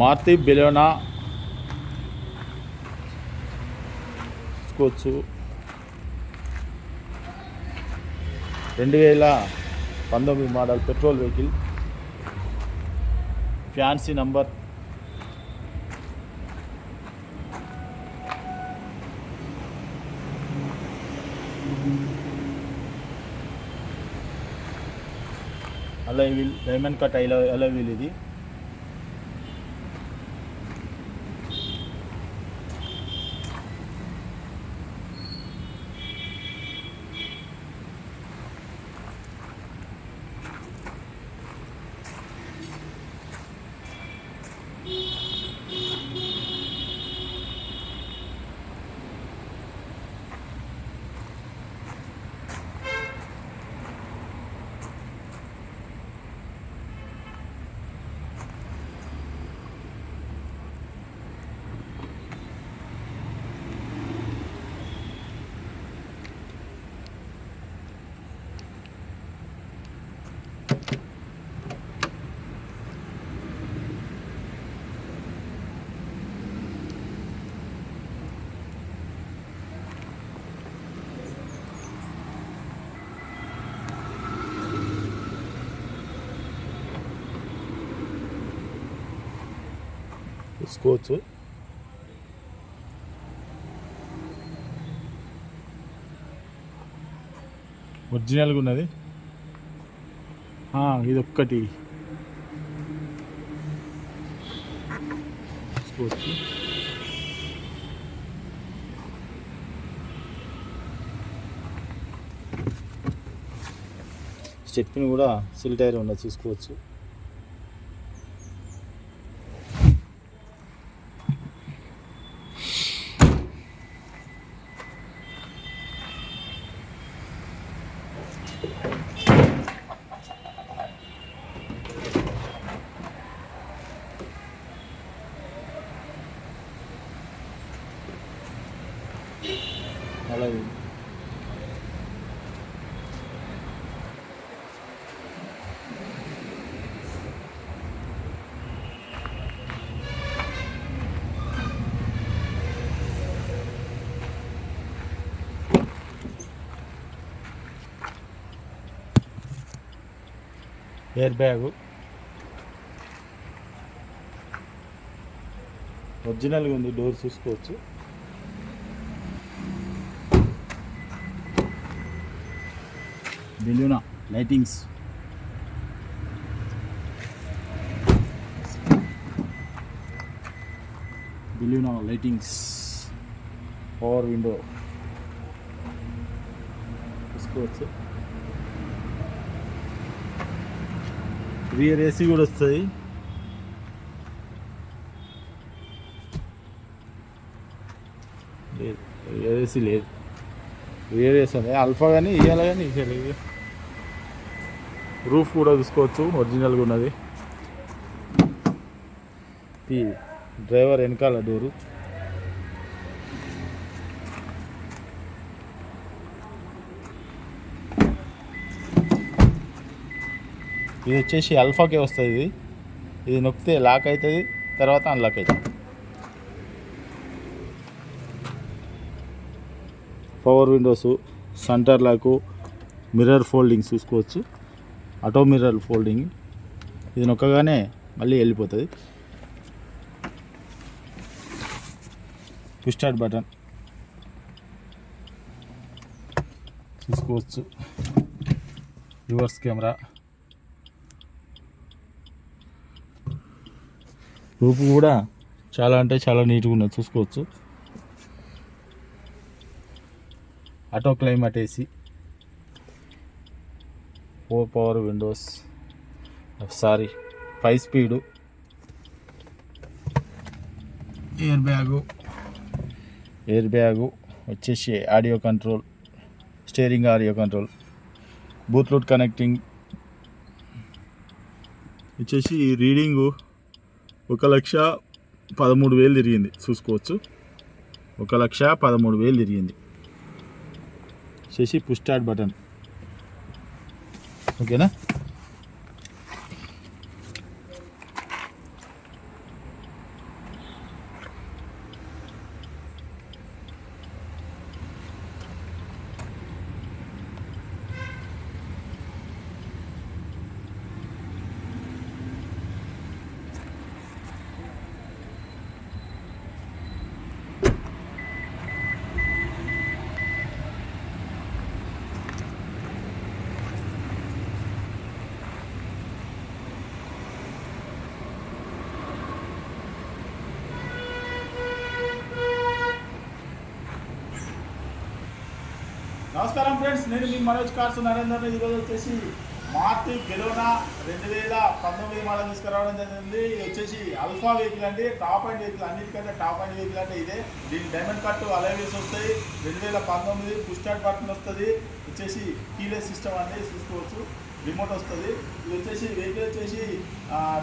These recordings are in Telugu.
మారుతి బెలోనా తీసుకోవచ్చు. రెండు వేల పంతొమ్మిది model petrol vehicle. Fancy number. అలా వీల్ డైమండ్ కట్ అలా అలా వీల్ ఇది. చూసుకోవచ్చు ఒరిజినల్గా ఉన్నది. ఇది ఒక్కటి చూసుకోవచ్చు స్టెప్ని కూడా సిల్ టైర్ ఉన్నది చూసుకోవచ్చు అలాగే. Air bag. ఒరిజినల్గా ఉంది డోర్ చూసుకోవచ్చు. Baleno lightings Baleno lightings power window చూసుకోవచ్చు రియర్ ఏసీ కూడా వస్తుంది లేదు రియర్ ఏసీ లేదు. రియర్ ఏసీ అల్ఫా కానీ ఇవ్వాలి కానీ ఇవ్వలేదు రూఫ్ కూడా చూసుకోవచ్చు ఒరిజినల్గా ఉన్నది. ఈ డ్రైవర్ వెనకాల డోరు. ఇది వచ్చేసి అల్ఫాకే వస్తుంది ఇది. ఇది నొక్కితే లాక్ అవుతుంది తర్వాత అన్లాక్ అవుతుంది. Power windows centre lock mirror folding చూసుకోవచ్చు. Auto mirror folding. ఇది నొక్కగానే మళ్ళీ వెళ్ళిపోతుంది. పుష్ స్టార్ట్ బటన్ చూసుకోవచ్చు. రివర్స్ కెమెరా రూపు కూడా చాలా అంటే చాలా నీట్గా ఉన్నది. చూసుకోవచ్చు. Auto climate AC. Four power windows sorry five speed air bag air bag వచ్చేసి audio control steering audio control bluetooth connecting వచ్చేసి రీడింగు ఒక లక్ష పదమూడు వేలు తిరిగింది. చూసుకోవచ్చు. ఒక లక్ష పదమూడు వేలు తిరిగింది. చేసి పుష్ స్టార్ట్ బటన్ ఓకేనా నమస్కారం ఫ్రెండ్స్ నేను మీ మనోజ్ కార్స్ నరేందర్ ఈరోజు వచ్చేసి మార్తి గెలోనా రెండు వేల పంతొమ్మిది మోడల్ తీసుకురావడం జరిగింది. ఇది వచ్చేసి అల్ఫా వెహికల్ అండి. టాప్ అండ్ వెహికల్ అన్నిటికంటే టాప్ అండ్ వెహికల్ అంటే ఇదే. దీని డైమండ్ కట్ అలైవీస్ వస్తాయి. రెండు వేల పంతొమ్మిది పుష్టాడ్ బటన్ వస్తుంది. వచ్చేసి కీలెస్ సిస్టమ్ అనేది చూసుకోవచ్చు. రిమోట్ వస్తుంది. ఇది వచ్చేసి వెహికల్ వచ్చేసి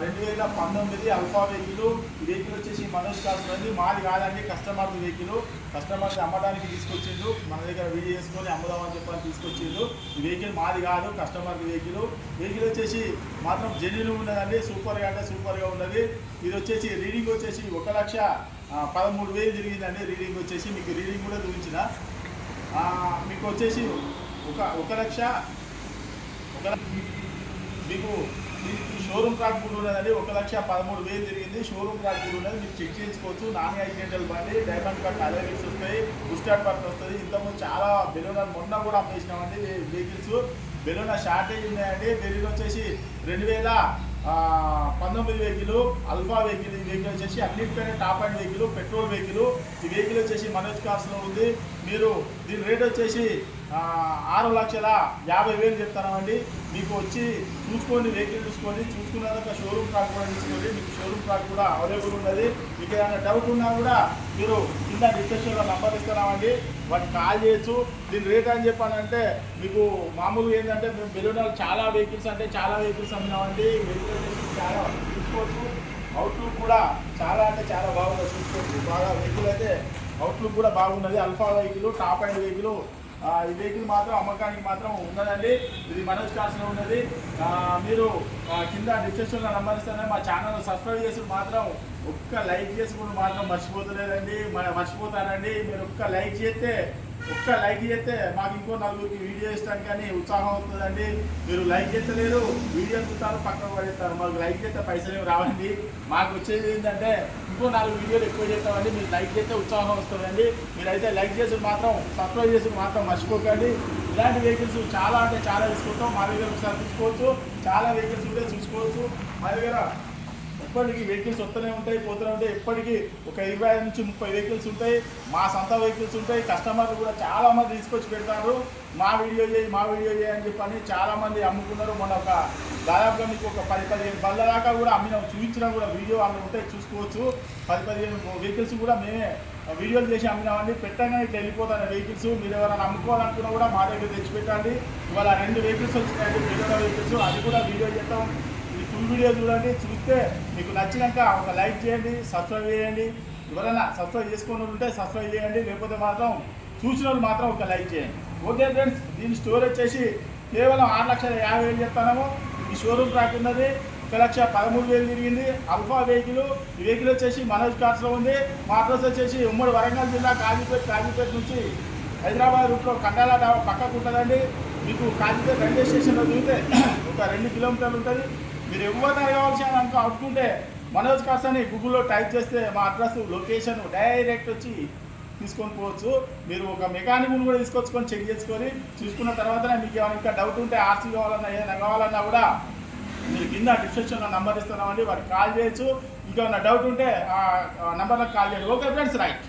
రెండు వేల పంతొమ్మిది అల్ఫా వెహికల్ ఈ వెహికల్ వచ్చేసి మనోజ్ కార్స్ ఉంది మాది కాదండి కస్టమర్ వెహికల్ కస్టమర్ని అమ్మడానికి తీసుకొచ్చిండు. మన దగ్గర వీడియో చేసుకొని అమ్ముదామని చెప్పని తీసుకొచ్చిండు. ఈ వెహికల్ మాది కాదు కస్టమర్ వెహికల్ వెహికల్ వచ్చేసి మాత్రం జెన్యున్ ఉన్నదండి. సూపర్గా అంటే సూపర్గా ఉన్నది. ఇది వచ్చేసి రీడింగ్ వచ్చేసి ఒక లక్ష పదమూడు వేలు తిరిగిందండి రీడింగ్ వచ్చేసి మీకు రీడింగ్ కూడా చూపించిన. మీకు వచ్చేసి ఒక ఒక లక్ష ఒక మీకు షోరూమ్ కార్డ్ కూడా ఉన్నదండి. ఒక లక్ష పదమూడు వేలు తిరిగింది. షోరూమ్ కార్డ్ కూడా ఉన్నది. మీరు చెక్ చేసుకోవచ్చు. నాన్ యాక్సిడెంటల్ బండి డైమండ్ కట్ అలైవిల్స్ వస్తాయి. బుస్టార్ట్ బటన్ వస్తుంది. ఇంతకుముందు చాలా బెలూనా మొన్న కూడా అమ్మేసినామండి వెహికల్స్ బెలూనా షార్టేజ్ ఉన్నాయండి. బెలూన్ వచ్చేసి రెండు వేల పంతొమ్మిది వెహికల్ అల్ఫా వెహికల్ ఈ వెహికల్ వచ్చేసి అన్నింటికైనా top end vehicle petrol vehicle. ఈ వెహికల్ వచ్చేసి మనోజ్ కార్స్లో ఉంది. మీరు దీని రేట్ వచ్చేసి ఆరు లక్షల యాభై వేలు చెప్తానండి. మీకు వచ్చి చూసుకోండి వెహికల్ చూసుకోండి. చూసుకున్న తర్వాత షోరూమ్ ట్రాక్ కూడా తీసుకోండి మీకు షోరూమ్ ట్రాక్ కూడా అవైలబుల్ ఉన్నది. మీకు ఏదైనా డౌట్ ఉన్నా కూడా మీరు కింద డిస్కషన్లో నంబర్ ఇస్తున్నామండి. వాటికి కాల్ చేయొచ్చు. దీని రేట్ అని చెప్పానంటే మీకు మామూలుగా ఏంటంటే మేము బెలూనాలు చాలా వెహికల్స్ అంటే చాలా వెహికల్స్ అమ్మినామండి. వెహికల్ చాలా చూసుకోవచ్చు. అవుట్లుక్ కూడా చాలా అంటే చాలా బాగుంది చూసుకోవచ్చు. బాగా వెహికల్ అయితే అవుట్లుక్ కూడా బాగున్నది. Alpha vehicle top end vehicle ఈ వెహికల్ మాత్రం అమ్మకానికి మాత్రం ఉన్నదండి. ఇది మనోజ్ కార్స్లో ఉన్నది. మీరు కింద డిస్క్రిప్షన్లో నంబర్ ఇస్తానే మా ఛానల్ సబ్స్క్రైబ్ చేసి మాత్రం ఒక్క లైక్ చేసి కూడా మాత్రం మర్చిపోతలేదండి. మర్చిపోతానండి. మీరు ఒక్క లైక్ చేస్తే ఒక్క లైక్ చేస్తే మాకు ఇంకో నలుగురికి వీడియో ఇస్తాను కానీ ఉత్సాహం అవుతుందండి. మీరు లైక్ చేస్తలేరు వీడియో చూస్తారు పక్కన పడేస్తారు. మాకు లైక్ చేస్తే పైసలు ఏమి రావండి. మాకు వచ్చేది ఏంటంటే ఇంకో నాలుగు వీడియోలు ఎక్కువ చేస్తామండి. మీరు లైక్ చేస్తే ఉత్సాహం వస్తుందండి. మీరైతే లైక్ చేసి మాత్రం సబ్స్క్రైబ్ చేసి మాత్రం మర్చిపోకండి. ఇలాంటి వెహికల్స్ చాలా అంటే చాలా తీసుకుంటాం. మా దగ్గర ఒకసారి చూసుకోవచ్చు చాలా వెహికల్స్ ఉంటే చూసుకోవచ్చు. మా దగ్గర ఎప్పటికీ వెహికల్స్ వస్తూనే ఉంటాయి పోతూనే ఉంటాయి. ఎప్పటికీ ఒక ఇరవై ఐదు నుంచి ముప్పై వెహికల్స్ ఉంటాయి. మా సొంత వెహికల్స్ ఉంటాయి. కస్టమర్లు కూడా చాలామంది తీసుకొచ్చి పెడతారు. మా వీడియో చేయి మా వీడియో చేయి అని చెప్పని చాలామంది అమ్ముకున్నారు. మన ఒక దాదాపుగా మీకు ఒక పది పదిహేను బళ్ళ దాకా కూడా అమ్మిన. చూపించినా కూడా వీడియో అందులో ఉంటాయి. చూసుకోవచ్చు. పది పదిహేను వెహికల్స్ కూడా మేమే వీడియోలు చేసి అమ్మినామండి. పెట్టగానే ఇట్లా వెళ్ళిపోతాను వెహికల్స్. మీరు ఎవరైనా అమ్ముకోవాలనుకున్నా కూడా మా దగ్గర తెచ్చి పెట్టండి. ఇవాళ రెండు వెహికల్స్ వచ్చినాయండి మిగతా వెహికల్స్. అది కూడా వీడియో చేస్తాం ఈ ఫుల్ వీడియో చూడండి. చూస్తే మీకు నచ్చినాక ఒక లైక్ చేయండి సబ్స్క్రైబ్ చేయండి. ఎవరైనా సబ్స్క్రైబ్ చేసుకుని ఉంటే సబ్స్క్రైబ్ చేయండి. లేకపోతే మాత్రం చూసిన వాళ్ళు మాత్రం ఒక లైక్ చేయండి. ఓకే ఫ్రెండ్స్ దీని స్టోర్ వచ్చేసి కేవలం ఆరు లక్షల యాభై వేలు చెప్తాము ఈ షోరూమ్ ట్రాక్ ఉన్నది. ఒక లక్ష పదమూడు వేలు తిరిగింది. అల్ఫా వెహికల్ ఈ వెహికల్ వచ్చేసి మనోజ్ కార్స్లో ఉంది. మా అడ్రస్ వచ్చేసి ఉమ్మడి వరంగల్ జిల్లా కాజీపేట కాజీపేట నుంచి హైదరాబాద్ రూట్లో కండాల డాబా పక్కకు ఉంటుందండి. మీకు కాజీపేట రైల్వే స్టేషన్లో దిగితే ఒక రెండు కిలోమీటర్లు ఉంటుంది. మీరు ఎవరిని అడగవలసి అని అనుకో అనుకుంటే మనోజ్ కార్స్ అని గూగుల్లో టైప్ చేస్తే మా అడ్రస్ లొకేషన్ డైరెక్ట్ వచ్చి తీసుకొని పోవచ్చు. మీరు ఒక మెకానిక్ కూడా తీసుకొచ్చుకొని చెక్ చేసుకొని చూసుకున్న తర్వాత మీకు ఏమైనా ఇంకా డౌట్ ఉంటే ఆర్సీ కావాలన్నా ఏదైనా కావాలన్నా కూడా మీరు కింద డిస్క్రిప్షన్లో నంబర్ ఇస్తున్నామండి వారికి కాల్ చేయొచ్చు. ఇంకా ఏమైనా డౌట్ ఉంటే ఆ నంబర్లకు కాల్ చేయండి. Okay friends right